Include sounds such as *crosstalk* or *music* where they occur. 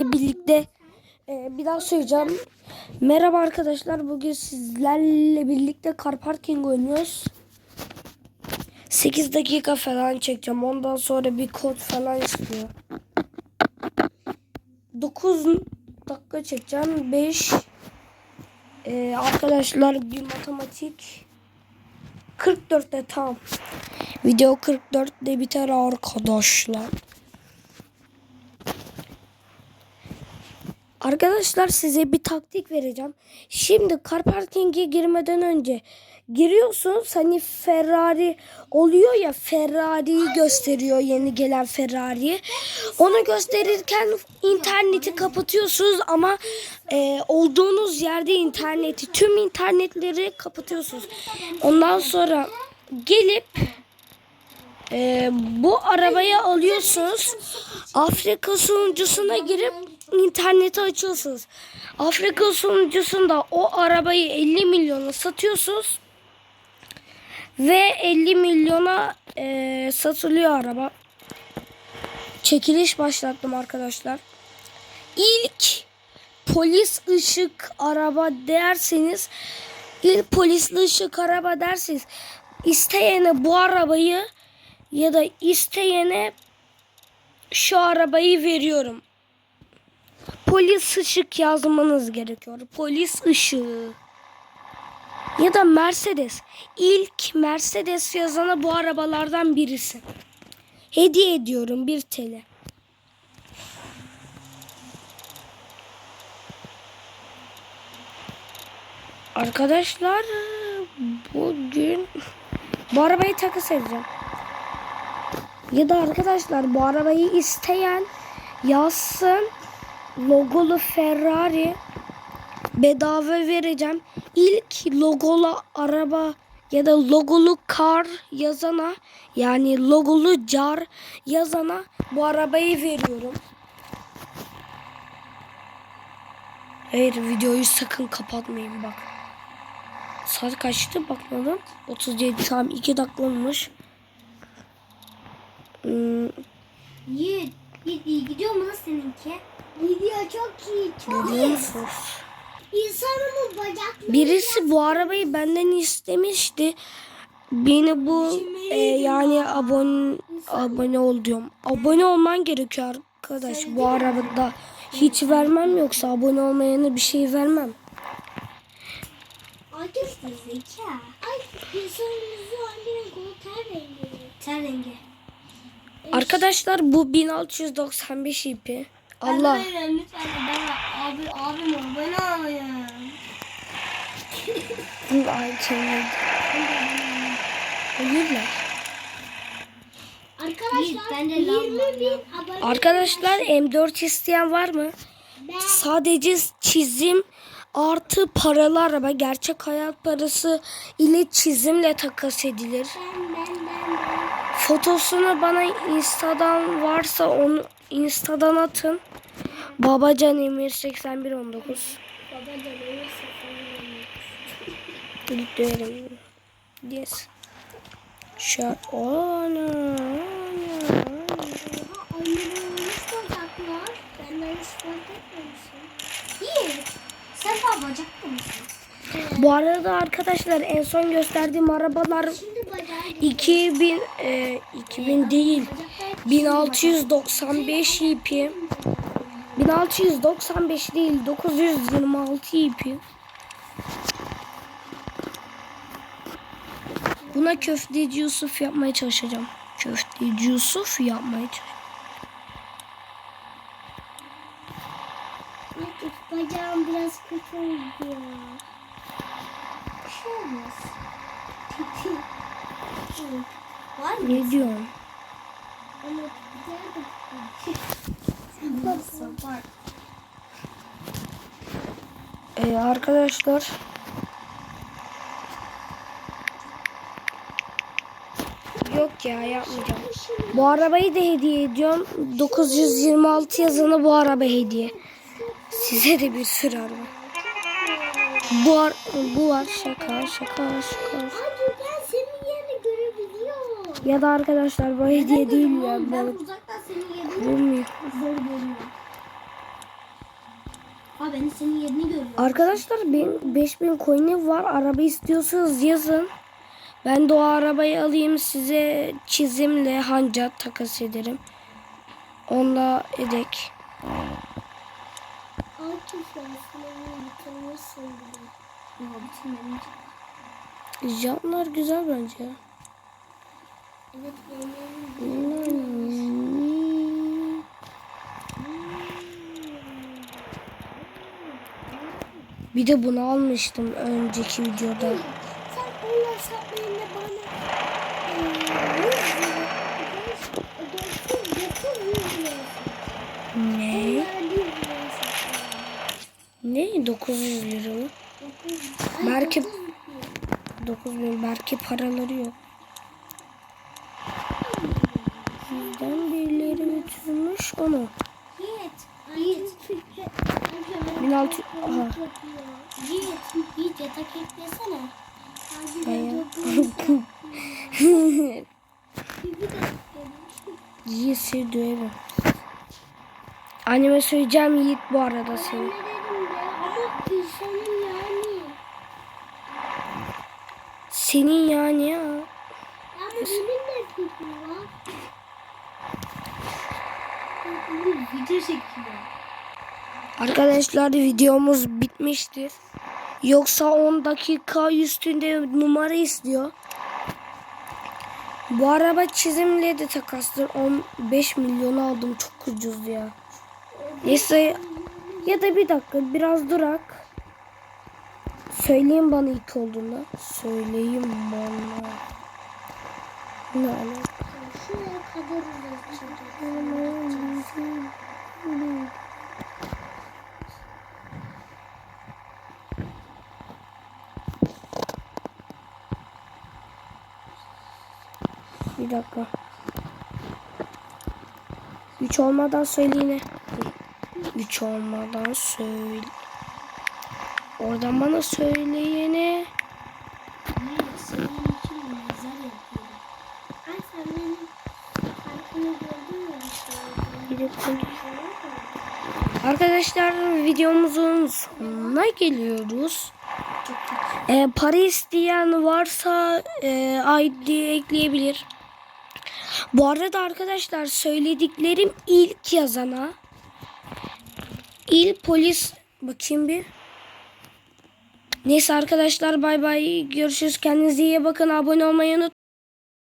birlikte e, bir daha söyleyeceğim. Merhaba arkadaşlar. Bugün sizlerle birlikte car parking oynuyoruz. 8 dakika falan çekeceğim. Ondan sonra bir kod falan istiyor. 9 dakika çekeceğim. 5 e, arkadaşlar bir matematik 44'te tam. Video 44'te biter arkadaşlar. Arkadaşlar size bir taktik vereceğim. Şimdi car parking'e girmeden önce giriyorsunuz. Hani Ferrari oluyor ya Ferrari'yi gösteriyor yeni gelen Ferrari. Onu gösterirken interneti kapatıyorsunuz ama e, olduğunuz yerde interneti tüm internetleri kapatıyorsunuz. Ondan sonra gelip e, bu arabayı alıyorsunuz. Afrika sunucusuna girip interneti açıyorsunuz. Afrika sunucusunda o arabayı 50 milyona satıyorsunuz. Ve 50 milyona e, satılıyor araba. Çekiliş başlattım arkadaşlar. İlk polis ışık araba derseniz ilk polisli ışık araba derseniz isteyene bu arabayı ya da isteyene şu arabayı veriyorum. Polis ışık yazmanız gerekiyor. Polis ışığı. Ya da Mercedes. İlk Mercedes yazana bu arabalardan birisi. Hediye ediyorum 1 TL. Arkadaşlar bugün bu arabayı takas edeceğim. Ya da arkadaşlar bu arabayı isteyen yazsın logolu Ferrari bedava vereceğim. İlk logolu araba ya da logolu kar yazana yani logolu car yazana bu arabayı veriyorum. Hayır videoyu sakın kapatmayın bak. Saat kaçtı bakmadım. 37 şu an 2 dakika olmuş. Hmm, Yiğit iyi gidiyor mu seninki? Gidiyor çok iyi, çok musunuz? İnsanımın bacakları Birisi bu arabayı benden istemişti. Beni bu e, yani abone abone ol diyorum. Abone olman gerekiyor arkadaş. Bu arabada hiç vermem yoksa abone olmayana bir şey vermem. Arkadaşlar zeka. Ay insanımızın annenin kolu ter rengi. Ter rengi. Arkadaşlar bu 1695 ipi. Allah. Ben lütfen ben abi abim ol bana alayım. Ay canım. Hayırlar. Arkadaşlar ben de 20 bin abone. Arkadaşlar M4 isteyen var mı? Ben, Sadece çizim artı paralı araba gerçek hayat parası ile çizimle takas edilir. ben, ben, ben. Fotosunu bana Insta'dan varsa onu Insta'dan atın. Babacan Emir 8119. Baba da beni Gidelim. Yes. Şu ana, ana. Bu arada arkadaşlar en son gösterdiğim arabalar Şimdi 2000 e, 2000 değil 1695 ipi 1695 değil 926 ipi Buna köfteci Yusuf yapmaya çalışacağım. Köfteci Yusuf yapmaya çalışacağım. Bacağım biraz kötü oldu ya. Bir şey. *laughs* Var mı? Ne diyorsun? Ee, arkadaşlar Yok ya yapmayacağım. Bu arabayı da hediye ediyorum. 926 yazana bu araba hediye. Size de bir sürü araba. Bu, ar- bu var şaka şaka şaka. Ya da arkadaşlar bu hediye değil ya. Ben uzaktan seni bulmuyor. zor. Aa ben senin yerini görüyorum. Arkadaşlar benim 5000 coin'i var. Araba istiyorsanız yazın. Ben de o arabayı alayım size çizimle hanca takas ederim. Onunla edek. Canlar güzel bence. Evet benim. Bir de bunu almıştım önceki videoda. Sen onlar satmayınca bana eee, 100 lira, 900 lira Ne? Onlar 100 lira satıyorlar. Ne? 900 lira mı? 900. Belki- 900 lira. 9000 belki paraları yok. Götürmüş onu. Yiğit. Yiğit. 1600 aha. Yiğit. Yiğit yatak eklesene. De Yiğit seni döverim. Anneme söyleyeceğim Yiğit bu arada seni. Senin yani ya. Ama benim de fikrim var. Video çekiyor. Arkadaşlar videomuz bitmiştir. Yoksa 10 dakika üstünde numara istiyor. Bu araba çizimle de takastır. 15 milyon aldım çok ucuz ya. Neyse ya da bir dakika biraz durak. Söyleyin bana ilk olduğunda. Söyleyin bana. Ne alaka? Bir dakika. Üç olmadan söyle yine. Üç olmadan söyle. Oradan bana söyleyene. Arkadaşlar videomuzun sonuna geliyoruz. Ee, para isteyen varsa e, ID ekleyebilir. Bu arada arkadaşlar söylediklerim ilk yazana il polis bakayım bir. Neyse arkadaşlar bay bay görüşürüz kendinize iyi bakın abone olmayı unutmayın.